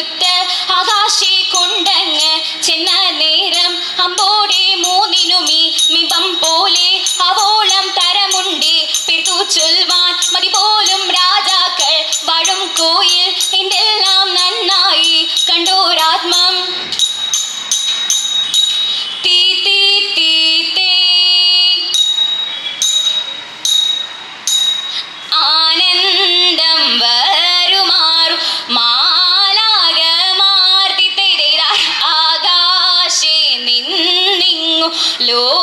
って Hello?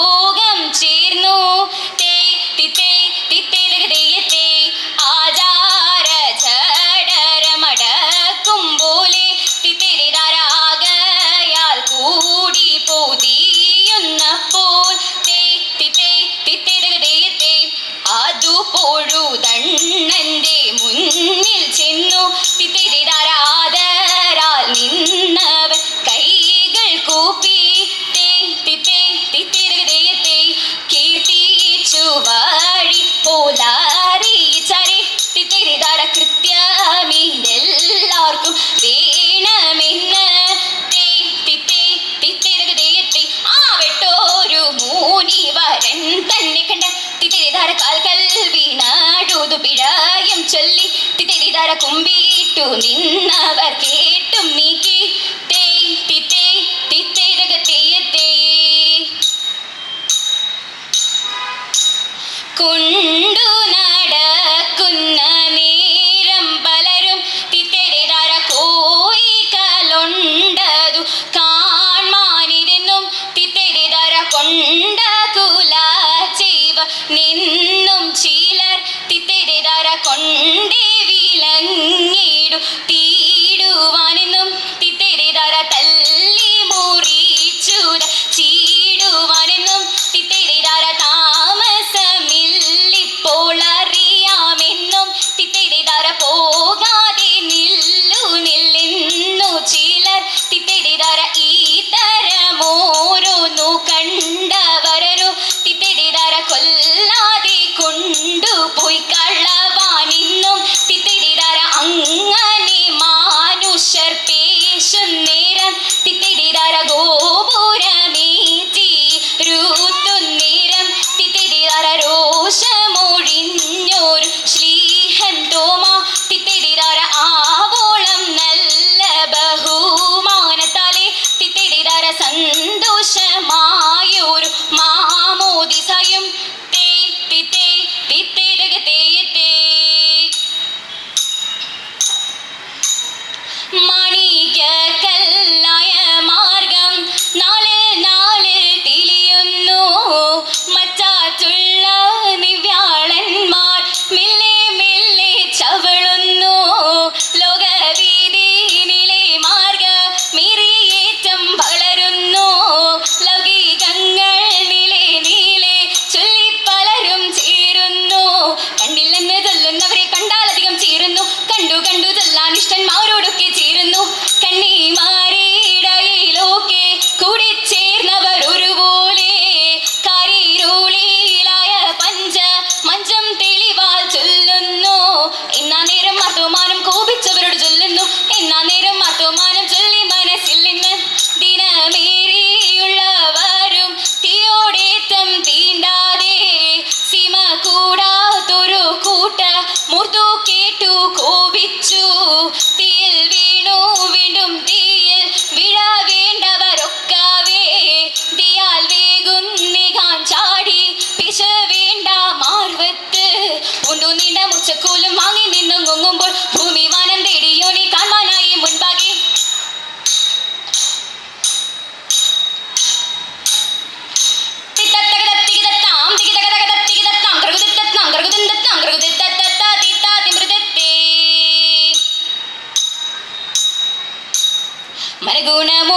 Sreedhara കുമ്പിട്ടു നിന്നവർ കേട്ടും നീക്കി കൊണ്ടു നടക്കുന്ന നേരം പലരും തിത്തരതര കോയിക്കലുണ്ടതു കാൺമാനിരുന്നും തിത്തരതര കൊണ്ട കുല ചെയ്വ നിന്നും ചെയ്യ 不会感染。കേട്ടു കോപിച്ചു. തീയിൽ വീണു വീണ്ടും തീയിൽ വിഴാവേണ്ടവരൊക്കാവേ ദിയാൽ വേഗും നികാൻ ചാടി പിശവേണ്ട മാർവത്ത്. ഉണ്ടു നിന്ന മുച്ചക്കൂലും വാങ്ങി നിന്നും പൊങ്ങുമ്പോൾ മരഗുണമുടയവനരുളാൻ